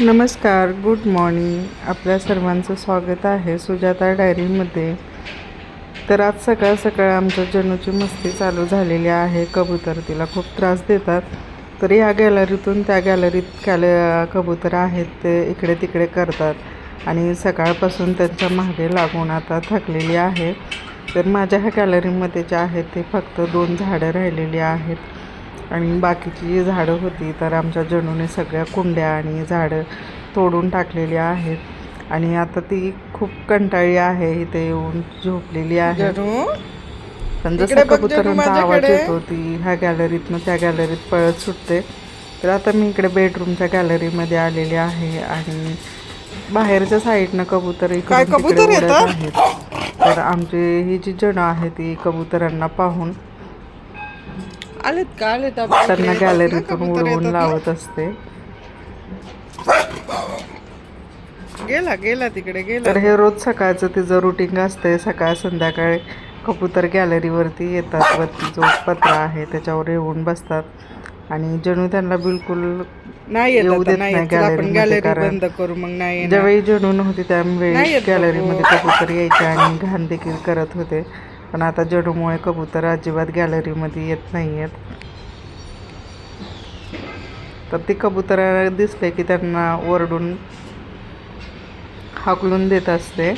नमस्कार good morning आपल्या सर्वांचं स्वागत आहे सुजाता डायरीमध्ये. तर आज सकाळ सकाळ आमच्या जनूची मस्ती चालू झालेली आहे. कबूतर तिला खूप त्रास देतात. तर या गॅलरीतून त्या गॅलरीत कॅल कबूतर आहेत ते इकडे तिकडे करतात. आणि सकाळपासून त्यांच्या मागे लागून आता थकलेली आहे. तर माझ्या ह्या गॅलरीमध्ये जे आहेत ते फक्त दोन झाडं राहिलेली आहेत. आणि बाकीची जी झाडं होती तर आमच्या जनूने सगळ्या कुंड्या आणि झाडं तोडून टाकलेली आहेत. आणि आता ती खूप कंटाळी आहे इथे येऊन झोपलेली आहे. पण इकडे जसा कबुतरांचा आवाज. येतो ती ह्या गॅलरीतनं त्या गॅलरीत पळत सुटते. तर आता मी इकडे बेडरूमच्या गॅलरीमध्ये आलेले आहे आणि बाहेरच्या साईडनं कबूतर येतात? आहेत. तर आमची ही जी जण आहे ती कबुतरांना पाहून आलेत का? आलेत? त्यांना गॅलरीतून उडवून? लावत असते. गेला गेला तिकडे गेला. तर हे रोज सकाळचं तिचं रुटीन असते सकाळ संध्याकाळी कबूतर गॅलरीवरती येतात. वरती जो पत्रा आहे त्याच्यावर येऊन बसतात. आणि जणू त्यांना बिलकुल नाही येत येऊ देत नाही गॅलरी बंद करू मग. नाही. ज्यावेळी जणू नव्हती त्यावेळी गॅलरीमध्ये बाबू. कबूतर यायचे आणि घाण देखील करत होते. पण आता जणूमुळे कबूतर अजिबात गॅलरीमध्ये येत नाही आहेत तर ती कबूतर दिसले की त्यांना ओरडून हाकलून देत असते.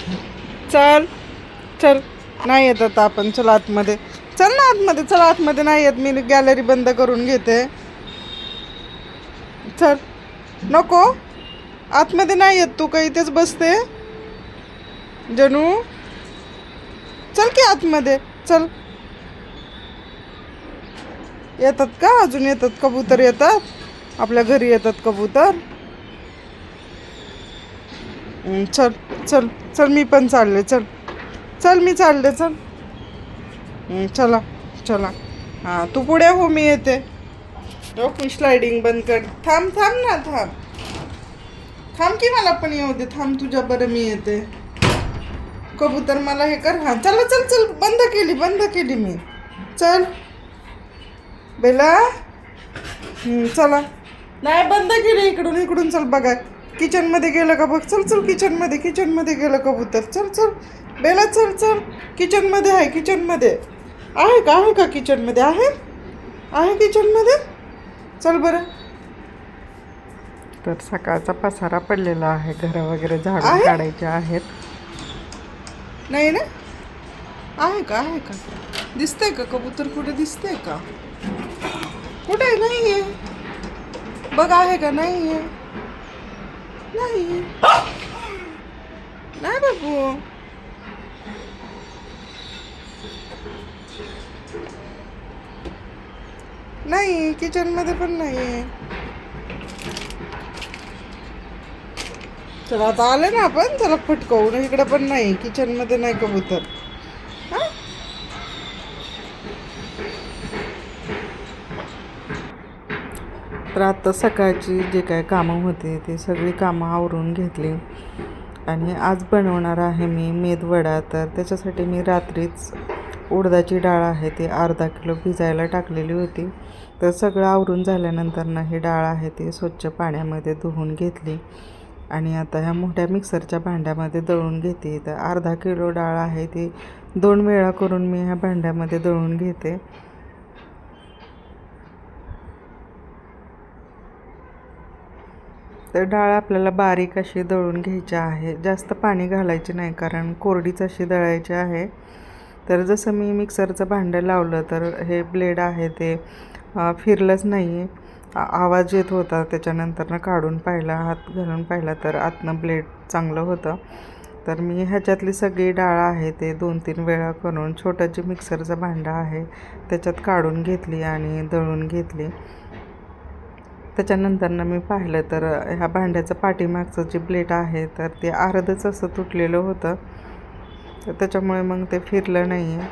चल चल नाही येत आता आपण चल आतमध्ये. चल ना आतमध्ये चल आतमध्ये नाही येत मी गॅलरी बंद करून घेते. चल नको. आतमध्ये नाही येत तू काही इथेच बसते? जणू? चल की आतमध्ये चल. येतात का? अजून येतात कबूतर येतात? आपल्या घरी येतात कबूतर. चल चल चल मी पण चालले चल. चल मी चालले चल. चला चला. हां तू पुढे हो मी येते. ओके मी स्लायडिंग बंद कर. थांब थांब ना थांब. थांब की मला पण येऊ दे. थांब तुझ्या बरं मी येते. कबूतर मला हे कर. हां चला चल चल बंद केली बंद केली मी. चल. बेला. हम्म, चला. नाही बंद केली इकडून. इकडून चल बघा. किचनमध्ये गेलं का बघ. चल चल किचनमध्ये किचनमध्ये गेलं कबूतर. चल चल. बेला चल चल. किचनमध्ये आहे किचनमध्ये. आहे का आहे का किचनमध्ये? आहे? आहे किचनमध्ये? चल बरं. तर सकाळचा पसारा पडलेला आहे. घर वगैरे आहे? काढायचे आहेत. नाही ना? आहे का आहे का दिसतंय का कबूतर कुठे दिसतंय का कुठे नाही आहे बघ आहे का नाही आहे नाही नाही बाबू। नाही, किचन मध्ये पण नाही आहे चला आता आले ना आपण चला फटकवून इकडे पण नाही किचनमध्ये नाही कबूतर. हां? तर आता सकाळची जे काय कामं होती ती सगळी कामं आवरून घेतली. आणि आज बनवणार आहे मी मेदवडा तर त्याच्यासाठी मी रात्रीच उडदाची डाळ आहे ती अर्धा किलो भिजायला टाकलेली होती. तर सगळं आवरून झाल्यानंतर ना ही डाळ आहे ती स्वच्छ पाण्यामध्ये धुवून घेतली. आणि आता ह्या मोठ्या मिक्सरच्या भांड्यामध्ये दळून घेते. तर अर्धा किलो डाळ आहे ती दोन वेळा करून मी ह्या भांड्यामध्ये दळून घेते. तर डाळ आपल्याला बारीक अशी दळून घ्यायची आहे. जास्त पाणी घालायचे नाही कारण कोरडीच अशी दळायची आहे. तर जसं मी मिक्सरचं भांडं लावलं तर हे ब्लेड आहे ते फिरलंच नाही आहे आवाज येत होता. त्याच्यानंतरनं काढून पाहिला हात घालून पाहिला तर आतनं ब्लेड चांगलं होतं. तर मी ह्याच्यातली सगळी डाळ आहे ते दोन तीन वेळा करून छोटं जे मिक्सरचं भांडं आहे त्याच्यात काढून घेतली आणि दळून घेतली. त्याच्यानंतरनं मी पाहिलं तर ह्या भांड्याचं पाठीमागचं जे प्लेट आहे तर ते अर्धच असं तुटलेलं होतं. तर त्याच्यामुळे मग ते फिरलं नाही आहे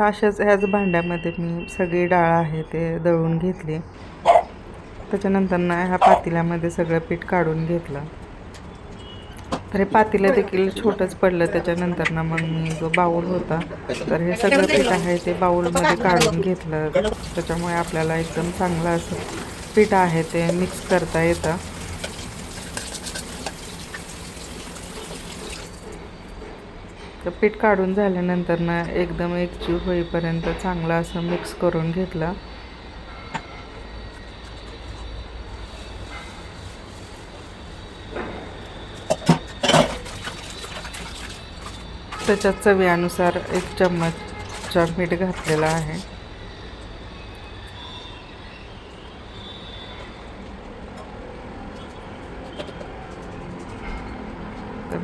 अशाच ह्याच भांड्यामध्ये मी सगळी डाळ आहे ते दळून घेतली. त्याच्यानंतर ना ह्या पातेल्यामध्ये सगळं पीठ काढून घेतलं. तर हे पातेलं देखील छोटंच पडलं त्याच्यानंतर ना मग मी जो बाऊल होता तर हे सगळं पीठ आहे ते बाऊलमध्ये काढून घेतलं. त्याच्यामुळे आपल्याला एकदम चांगलं असं पीठ आहे ते मिक्स करता येतं. तर पीठ काढून झाल्यानंतर ना एकदम एकजीव होईपर्यंत चांगलं असं मिक्स करून घेतलं. त्याच्यात चवीनुसार एक चम्मचचा मीठ घातलेला आहे.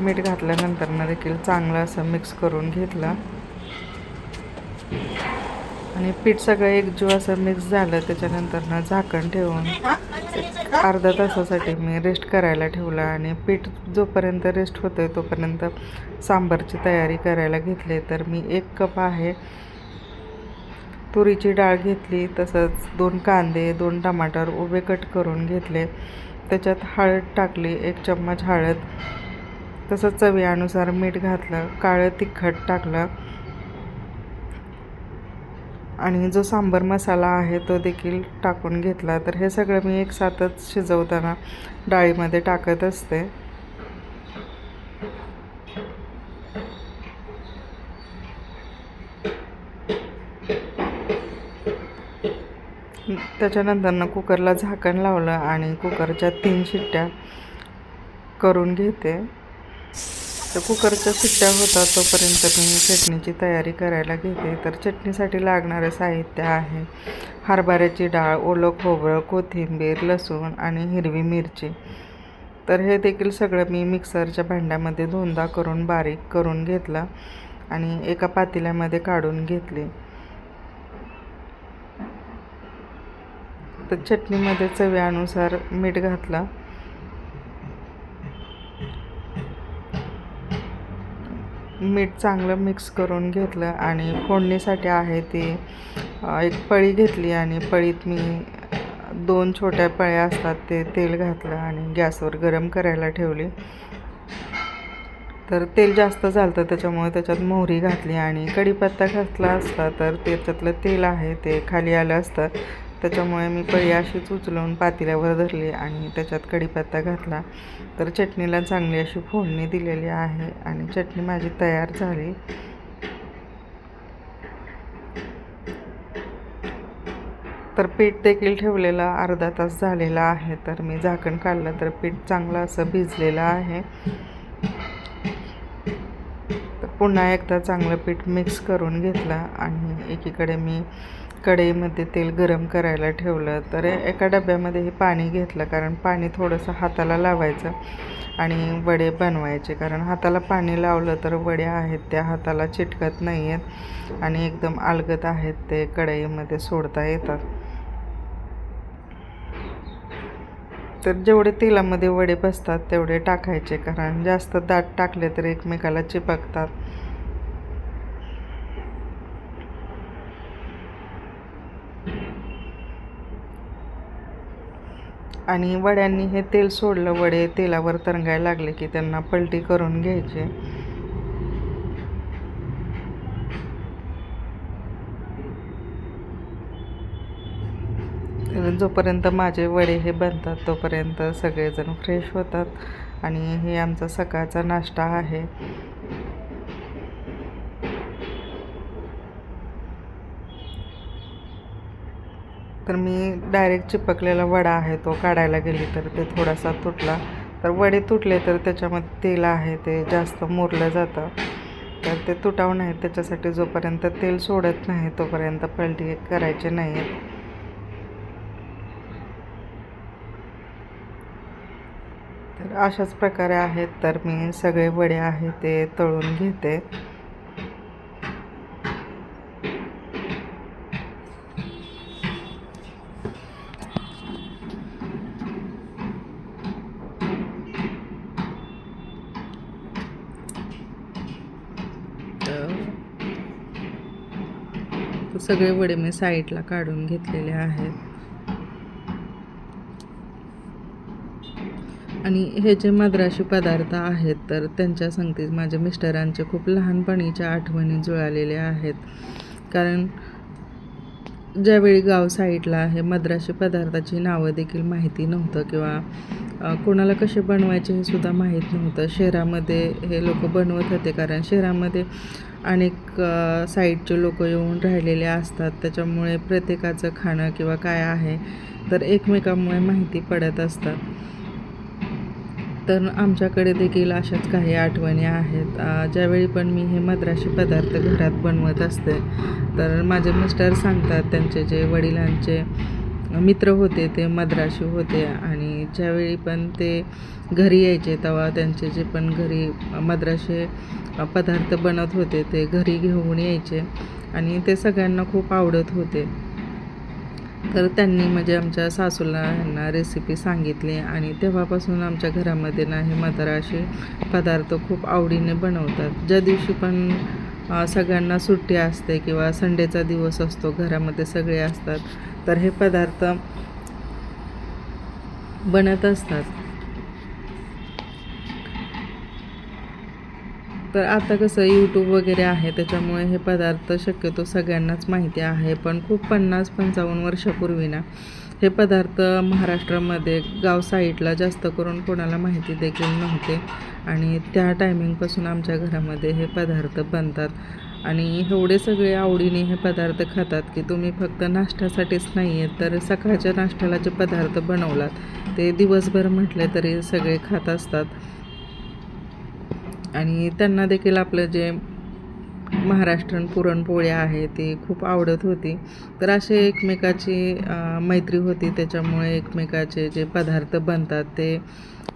मीठ घातल्यानंतर ना देखील चांगलं असं मिक्स करून घेतलं. आणि पीठ सगळं एकजीव असं मिक्स झालं त्याच्यानंतर ना झाकण ठेवून अर्धा तासासाठी मी रेस्ट करायला ठेवला आणि पीठ जोपर्यंत रेस्ट होतं आहे तोपर्यंत सांबारची तयारी करायला घेतली. तर मी एक कप आहे तुरीची डाळ घेतली तसंच दोन कांदे दोन टमाटर उभे कट करून घेतले. त्याच्यात हळद टाकली एक चम्मच हळद तसंच चवीनुसार मीठ घातलं काळं तिखट टाकलं आणि जो सांबर मसाला आहे तो देखील टाकून घेतला. तर हे सगळं मी एक साथच शिजवताना डाळीमध्ये टाकत असते. त्याच्यानंतरनं कुकरला झाकण लावलं आणि कुकरच्या तीन शिट्ट्या करून घेते. तर कुकरच्या सुट्ट्या होतात तोपर्यंत मी चटणीची तयारी करायला घेते. तर चटणीसाठी लागणारं साहित्य आहे हरभऱ्याची डाळ ओलं खोबरं कोथिंबीर लसूण आणि हिरवी मिरची. तर हे देखील सगळं मी मिक्सरच्या भांड्यामध्ये दोनदा करून बारीक करून घेतला आणि एका पातेल्यामध्ये काढून घेतली. तर चटणीमध्ये चव्यानुसार मीठ घातलं. मीठ चांगलं मिक्स करून घेतलं आणि फोडणीसाठी आहे ती एक पळी घेतली आणि पळीत मी दोन छोट्या पळ्या असतात ते तेल घातलं आणि गॅसवर गरम करायला ठेवली. तर तेल जास्त झालं त्याच्यामुळे त्याच्यात मोहरी घातली आणि कढीपत्ता घातला असता तर त्याच्यातलं तेल आहे ते खाली आलं असतं. त्याच्यामुळे मी पळी अशीच उचलून पातेल्यावर धरली आणि त्याच्यात कढीपत्ता घातला. तर चटणीला चांगली अशी फोडणी दिलेली आहे आणि चटणी माझी तयार झाली. तर पीठ देखील ठेवलेलं अर्धा तास झालेला आहे. तर मी झाकण काढलं तर पीठ चांगलं असं भिजलेलं आहे. पुन्हा एकदा चांगलं पीठ मिक्स करून घेतलं आणि एकीकडे मी कढईमध्ये तेल गरम करायला ठेवलं. तर एका डब्यामध्ये हे पाणी घेतलं कारण पाणी थोडंसं हाताला लावायचं आणि वडे बनवायचे. कारण हाताला पाणी लावलं तर वड्या आहेत त्या हाताला चिटकत नाही आहेत आणि एकदम अलगत आहेत ते कढईमध्ये सोडता येतात. तर जेवढे तेलामध्ये वडे बसतात तेवढे टाकायचे कारण जास्त दाट टाकले तर एकमेकाला चिपकतात. आणि वड्यांनी हे तेल सोडलं वडे तेलावर तरंगायला लागले की त्यांना पलटी करून घ्यायचे. जोपर्यंत माझे वडे हे बनतात तोपर्यंत सगळेजण फ्रेश होतात आणि हे आमचा सकाळचा नाश्ता आहे. तर मी डायरेक्ट चिपकलेला वडा आहे तो काढायला गेली तर ते थोडासा तुटला. तर वडे तुटले तर त्याच्यामध्ये तेल आहे ते जास्त मुरलं जातं. तर ते तुटावं नाही त्याच्यासाठी जोपर्यंत तेल सोडत नाही तोपर्यंत पलटी करायचे नाही तर अशाच प्रकारे आहेत तर मी सगळे वडे आहे ते तळून घेते. सगळे वडे मी साईडला काढून घेतलेले आहेत. आणि हे जे मद्राशी पदार्थ आहेत तर त्यांच्या संगतीत माझ्या मिस्टरांचे खूप लहानपणीच्या आठवणी जुळालेल्या आहेत. कारण ज्यावेळी गाव साईडला आहे मद्राशी पदार्थाची नावं देखील माहिती नव्हतं किंवा कोणाला कसे बनवायचे हे सुद्धा माहीत नव्हतं. शहरामध्ये हे लोक बनवत होते कारण शहरामध्ये अनेक साईडचे लोक येऊन राहिलेले असतात. त्याच्यामुळे प्रत्येकाचं खाणं किंवा काय आहे तर एकमेकांमुळे माहिती पडत असतात. तर आमच्याकडे देखील अशाच काही आठवणी आहेत. ज्यावेळी पण मी हे मद्राशी पदार्थ घरात बनवत असते तर माझे मिस्टर सांगतात त्यांचे जे वडिलांचे मित्र होते ते मद्राशी होते आणि ज्यावेळी पण ते घरी यायचे तेव्हा त्यांचे जे पण घरी मद्राशे पदार्थ बनत होते ते घरी घेऊन यायचे आणि ते सगळ्यांना खूप आवडत होते. तर त्यांनी म्हणजे आमच्या सासूला ह्यांना रेसिपी सांगितली आणि तेव्हापासून आमच्या घरामध्ये ना हे मद्राशी पदार्थ खूप आवडीने बनवतात. ज्या दिवशी पण सगळ्यांना सुट्टी असते किंवा संडेचा दिवस असतो घरामध्ये सगळे असतात तर हे पदार्थ बनत असतात. तर आता कसं यूट्यूब वगैरे आहे त्याच्यामुळे हे पदार्थ शक्यतो सगळ्यांनाच माहिती आहे पण खूप पन्नास पंचावन्न वर्षापूर्वी ना हे पदार्थ महाराष्ट्रामध्ये गाव साईडला जास्त करून कोणाला माहिती देखील नव्हते. आणि त्या टायमिंगपासून आमच्या घरामध्ये हे पदार्थ बनतात. आणि एवढे सगळे आवडीने हे पदार्थ खातात की तुम्ही फक्त नाश्त्यासाठीच नाही आहेत तर सकाळच्या नाश्त्याला जे पदार्थ बनवलात ते दिवसभर म्हटले तरी सगळे खात असतात. आणि त्यांना देखील आपलं जे महाराष्ट्रन पुरणपोळी आहे ती खूप आवडत होती. तर असे एकमेकाची मैत्री होती. त्याच्यामुळे एकमेकाचे जे पदार्थ बनतात ते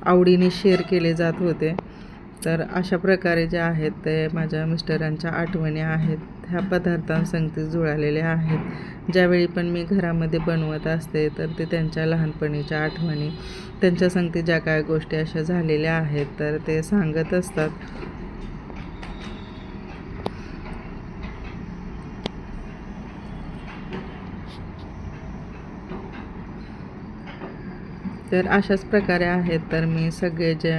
आवडीने शेअर केले जात होते. तर अशा प्रकारे जे आहेत ते माझ्या मिस्टरांच्या आठवणी आहेत. ह्या पदार्थांसंगती जुळालेल्या आहेत. ज्यावेळी पण मी घरामध्ये बनवत असते तर ते त्यांच्या लहानपणीच्या आठवणी त्यांच्या संगती ज्या काय गोष्टी अशा झालेल्या आहेत तर ते सांगत असतात. तर अशाच प्रकारे आहेत. तर मी सगळे जे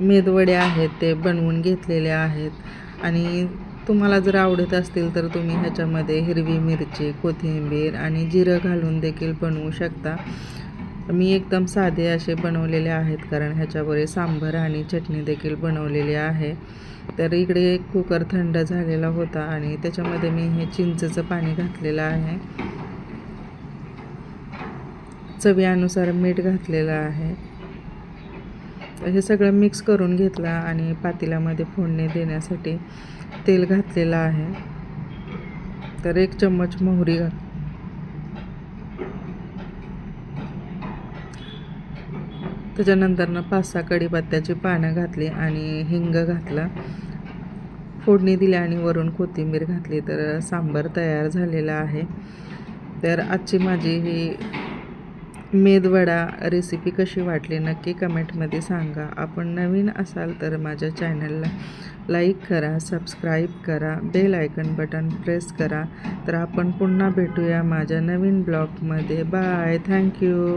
मेदवडे आहेत ते बनवून घेतलेले आहेत. आणि तुम्हाला जर आवडत असतील तर तुम्ही ह्याच्यामध्ये हिरवी मिरची कोथिंबीर आणि जिरं घालून देखील बनवू शकता. मी एकदम साधे असे बनवलेले आहेत कारण ह्याच्यावर सांबर आणि चटणी देखील बनवलेली आहे. तर इकडे कुकर थंड झालेला होता आणि त्याच्यामध्ये मी हे चिंचेचं पाणी घातलेलं आहे. चवीनुसार मीठ घातलेलं आहे. हे सगळं मिक्स करून घेतलं आणि पातेल्यामध्ये फोडणी देण्यासाठी तेल घातलेलं आहे. तर एक चम्मच मोहरी घात त्याच्यानंतरनं पाच सहा कढीपत्त्याची पानं घातली आणि हिंग घातला. फोडणी दिली आणि वरून कोथिंबीर घातली. तर सांबार तयार झालेला आहे. तर आजची माझी ही मेदवडा रेसिपी कशी वाटली नक्की कमेंटमध्ये सांगा. आपण नवीन असाल तर माझ्या चॅनलला लाईक करा सबस्क्राईब करा बेल आयकन बटन प्रेस करा. तर आपण पुन्हा भेटूया माझ्या नवीन ब्लॉगमध्ये बाय थँक्यू